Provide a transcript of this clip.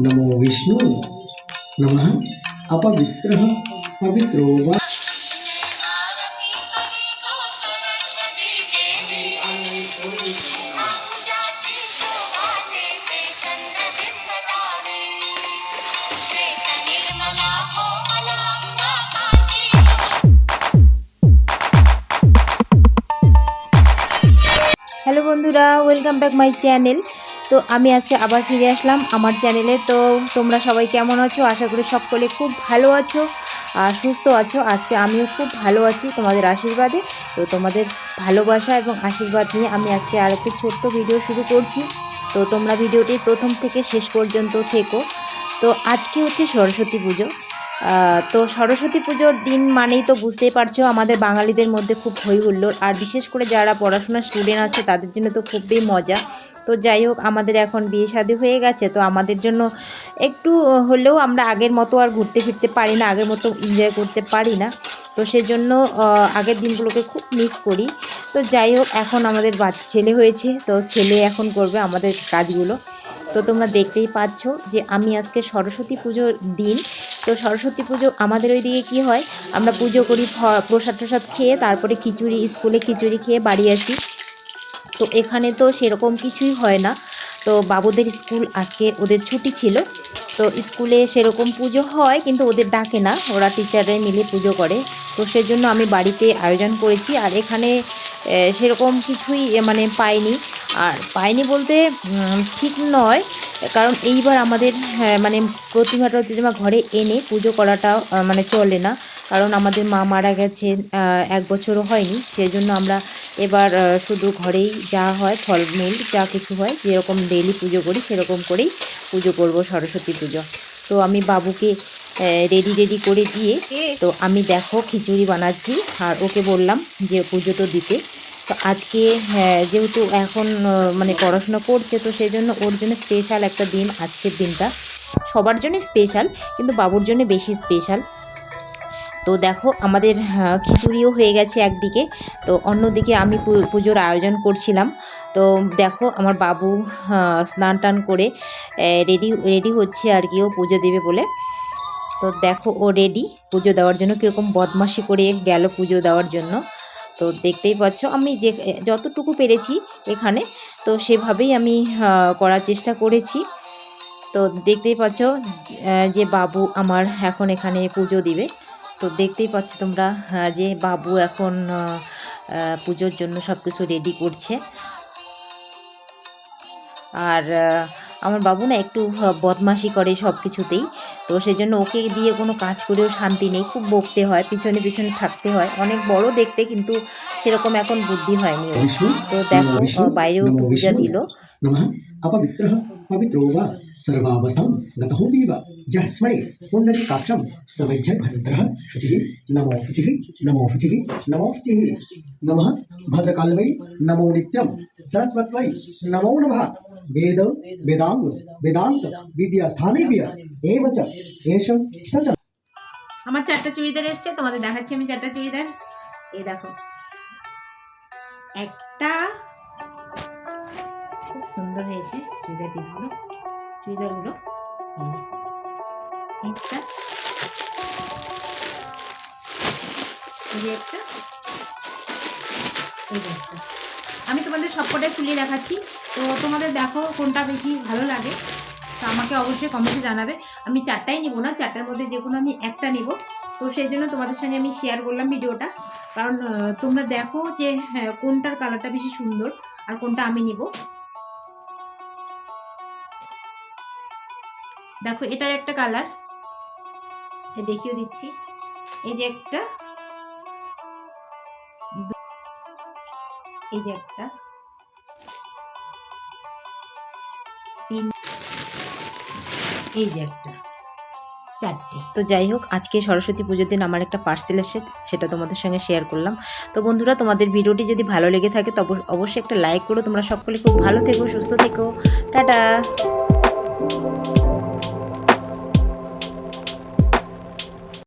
नमो विष्णु। नमः। अपवित्रः पवित्रो वा বন্ধুরা ওয়েলকাম ব্যাক মাই চ্যানেল তো আমি আজকে আবার ফিরে আসলাম আমার চ্যানেলে তো তোমরা সবাই কেমন আছো? আশা করি সকলে খুব ভালো আছো আর সুস্থ আছো। আজকে আমিও খুব ভালো আছি তোমাদের আশীর্বাদে। তো তোমাদের ভালোবাসা এবং আশীর্বাদ নিয়ে আমি আজকে আরেকটি ছোট্ট ভিডিও শুরু করছি। তো তোমরা ভিডিওটি প্রথম থেকে শেষ পর্যন্ত থেকো। তো আজকে হচ্ছে সরস্বতী পুজো। তো সরস্বতী পুজোর দিন মানেই তো বুঝতেই পারছ, আমাদের বাঙালিদের মধ্যে খুব হই হুল্লোড় আর বিশেষ করে যারা পড়াশোনার স্টুডেন্ট আছে, তাদের জন্য তো খুবই মজা। তো যাই হোক, আমাদের এখন বিয়ে শাদী হয়ে গেছে, তো আমাদের জন্য একটু হলেও আমরা আগের মতো আর ঘুরতে ফিরতে পারি না, আগের মতো এনজয় করতে পারি না। তো সেজন্য আগের দিনগুলোকে খুব মিস করি। তো যাই হোক, এখন আমাদের ছেলে হয়েছে, তো ছেলে এখন করবে আমাদের কাজগুলো। তো তোমরা দেখতেই পাচ্ছ যে আমি আজকে সরস্বতী পুজোর দিন তো সরস্বতী পুজো আমাদের ওইদিকে কী হয়? আমরা পুজো করি প্রসাদ টসাদ খেয়ে তারপরে খিচুড়ি, স্কুলে খিচুড়ি খেয়ে বাড়ি আসি। তো এখানে তো সেরকম কিছুই হয় না। তো বাবুদের স্কুল আজকে ওদের ছুটি ছিল। তো স্কুলে সেরকম পুজো হয় কিন্তু ওদের ডাকে না। ওরা টিচাররা মিলে পুজো করে। তো সেজন্য আমি বাড়িতে আয়োজন করেছি। আর এখানে সেরকম কিছুই মানে পাইনি। আর পাইনি বলতে ঠিক নয়। কারণ এইবার আমাদের হ্যাঁ, মানে প্রতিমা প্রতিমা ঘরে এনে পুজো করাটা মানে চলে না। কারণ আমাদের মা মারা গেছেন এক বছরও হয়নি। সেই জন্য আমরা এবার শুধু ঘরেই যা হয় ফলমূল যা কিছু হয় যেরকম ডেইলি পুজো করি সেরকম করেই পুজো করব সরস্বতী পুজো। তো আমি বাবুকে রেডি রেডি করে দিয়ে তো আমি দেখো খিচুড়ি বানাচ্ছি। আর ওকে বললাম যে পুজো তো দিতে। তো আজকে হ্যাঁ, যেহেতু এখন মানে পড়াশোনা করছে তো সেই জন্য ওর জন্য স্পেশাল একটা দিন আজকের দিনটা। সবার জন্য স্পেশাল কিন্তু বাবুর জন্য বেশি স্পেশাল তো দেখো আমাদের খিচুড়িও হয়ে গেছে একদিকে। তো অন্যদিকে আমি পুজোর আয়োজন করছিলাম। তো দেখো আমার বাবু আহ, স্নান টান করে রেডি রেডি হচ্ছে আর কি ও পুজো দেবে বলে। তো দেখো ও রেডি পুজো দেওয়ার জন্য কীরকম বদমাশি করে গেল পুজো দেওয়ার জন্য। তো দেখতেই পাচ্ছ আমি যে, যতটুকু পেরেছি এখানে, তো সেভাবেই আমি করার চেষ্টা করেছি। তো দেখতেই পাচ্ছ যে বাবু আমার এখন এখানে পুজো দিবে। তো দেখতেই পাচ্ছ তোমরা যে বাবু এখন পুজোর জন্য সব কিছু রেডি করছে। আর আমার বাবু না একটু আহ, বদমাশি করে সব কিছুতেই তো সেজন্য ওকে দিয়ে কোনো কাজ করেও শান্তি নেই খুব বকতে হয় পিছনে পিছনে থাকতে হয় অনেক বড় দেখতে কিন্তু সেরকম এখন বুদ্ধি হয়নি ওর। विष्णु তো দেখো नमो विष्णु আহ, বাইরেও একটু नमो পূজা विष्णु দিল नमः अपवित्रः पवित्रो वा सर्वावस्थां गतोऽपीव यः स्मरे पुण्डरीकाक्षं स विद्यभद्रः शुचिः नमो शुचिः नमो शुचिः नमो शुचिः नमः भद्रकाल्वै नमो नित्यं सरस्वत्वै नमो नमः वेद वेदाङ्ग वेदान्त विद्यास्थानेभ्य एव च एष स च আমার চারটা চুড়িদার এসছে তোমাদের দেখাচ্ছি আমি চারটা চুড়িদার এই দেখো একটা খুব সুন্দর হয়েছে চুড়িদার পিসগুলো চুড়িদারগুলো এই যে। একটা এই যে একটা এই যে একটা আমি তোমাদের সবকটাই খুলে দেখাচ্ছি। তো তোমাদের দেখো কোনটা বেশি ভালো লাগে। তো আমাকে অবশ্যই কমেন্টে জানাবে। আমি চারটাই নিব না চারটার মধ্যে যে কোনো আমি একটা নিব। তো সেই জন্য তোমাদের সঙ্গে আমি শেয়ার করলাম ভিডিওটা। কারণ তোমরা দেখো যে হ্যাঁ, কোনটার কালারটা বেশি সুন্দর আর কোনটা আমি নিব। দেখো এটার একটা কালার দেখিয়ে দিচ্ছি। এই যে একটা এই যে একটা। এই যে একটা। চারটে। তো যাই হোক, আজকে সরস্বতী পুজোর দিন আমার একটা পার্সেল এসে সেটা তোমাদের সঙ্গে শেয়ার করলাম। তো বন্ধুরা, তোমাদের ভিডিওটি যদি ভালো লেগে থাকে তবে অবশ্যই একটা লাইক করো। তোমরা সকলে খুব ভালো থেকো, সুস্থ থেকো। টাটা!